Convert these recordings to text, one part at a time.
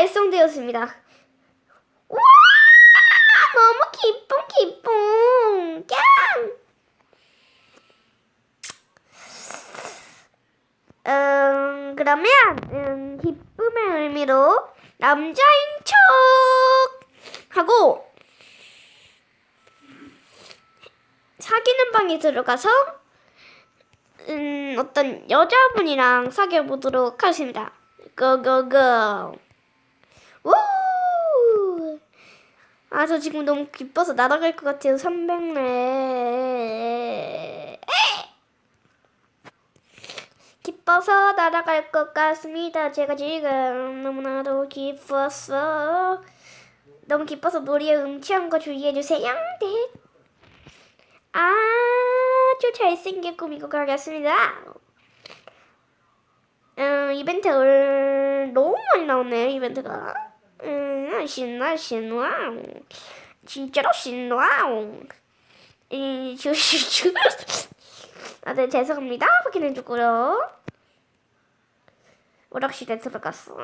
달성되었습니다. 와! 너무 기쁨, 기쁨! 짱! 음, 그러면, 음, 기쁨의 의미로 남자인 척 하고 사귀는 방에 들어가서 음, 어떤 여자분이랑 사귀어 보도록 하겠습니다. 고고고. 우! 아, 저 지금 너무 기뻐서 날아갈 것 같아요. 300래. 기뻐서 날아갈 것 같습니다. 제가 지금 너무나도 기뻤어. 너무 기뻐서 머리에 음치한 거 주의해주세요. 네. 아주 잘생긴 꾸미고 가겠습니다. 음, 이벤트 올 너무 많이 나오네요, 이벤트가. 음, 신나, 신나. 진짜로 신나. 이, 주, 주, 아, 네, 죄송합니다. 확인해주고요. 오락실에 들어갔어.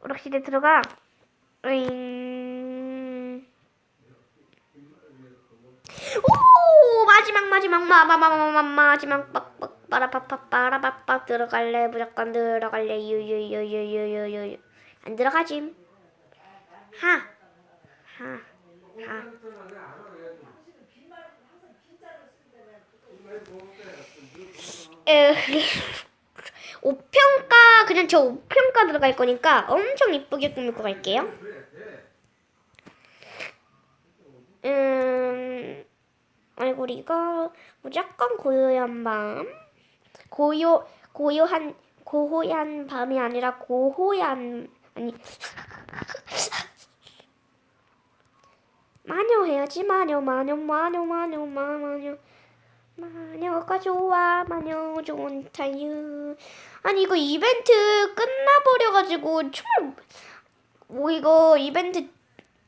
오락실에 들어가. 으잉. 오 마지막 마지막 마 마 마 마 마 마지막 빡빡 빠라빠빠 빠라빠빠 들어갈래? 무조건 들어갈래? 유유유유유유유. 안 들어가지. 하하하. 오평가 그냥 저 오평가 들어갈 거니까 엄청 이쁘게 꾸밀고 갈게요. 음, 얼굴이가 무조건 고요한 밤. 고요, 고요한, 고호한 밤이 아니라 고호한, 아니. 마녀 해야지, 마녀, 마녀, 마녀, 마녀, 마, 마녀. 마녀가 좋아, 마녀 좋은 타유. 아니, 이거 이벤트 끝나버려가지고, 총, 뭐, 이거 이벤트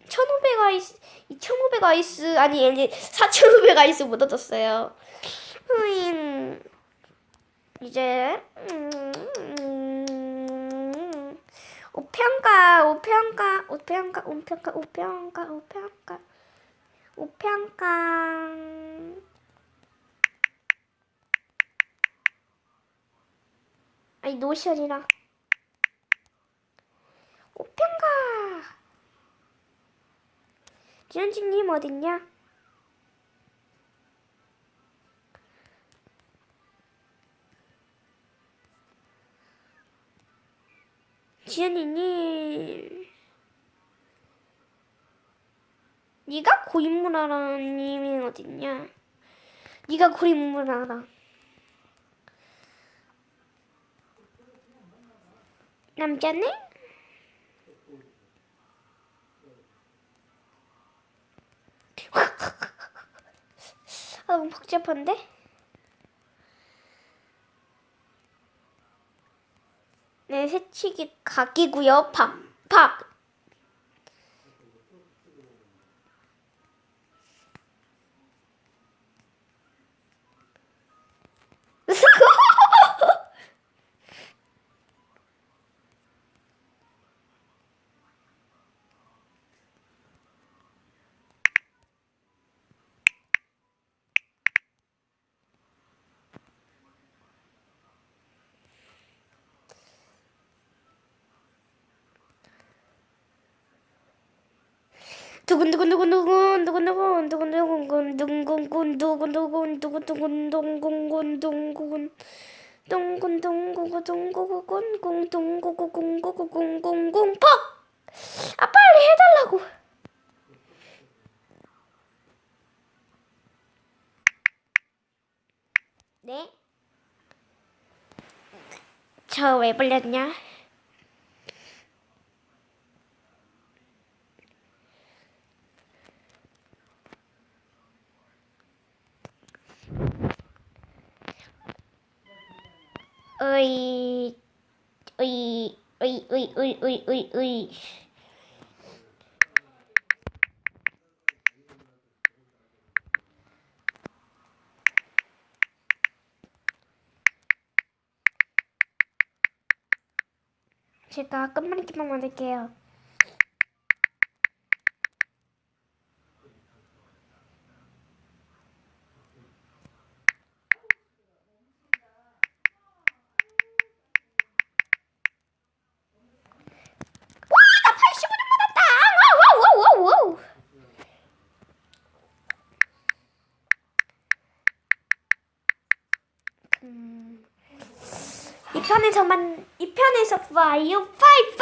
1500 아이스, 2500 아이스, 아니, 이제 4500 아이스 못 얻었어요. 음, 이제, 음, 음, 오평가, 오평가, 오평가, 오평가, 오평가, 오평가, 오평가. 아니, 노션이라. 오평가. 지현진님 어딨냐? 지현이님 네가 고인물아라님이 어딨냐? 네가 고인물아라 남자네? 아, 너무 복잡한데? 네, 새치기 각이고요. 팍, 팍. 두근두근두근두근 두근두근 두근두근 두근두근 두근두근 두근두근 왜 불렸냐? 으이. 제가 끝말잇기만 만들게요. 와, 나 85점 받았다! 와우, 와우, 와우, 와우! 음, 이 편에서만 이 편에서 봐요. 파이파이.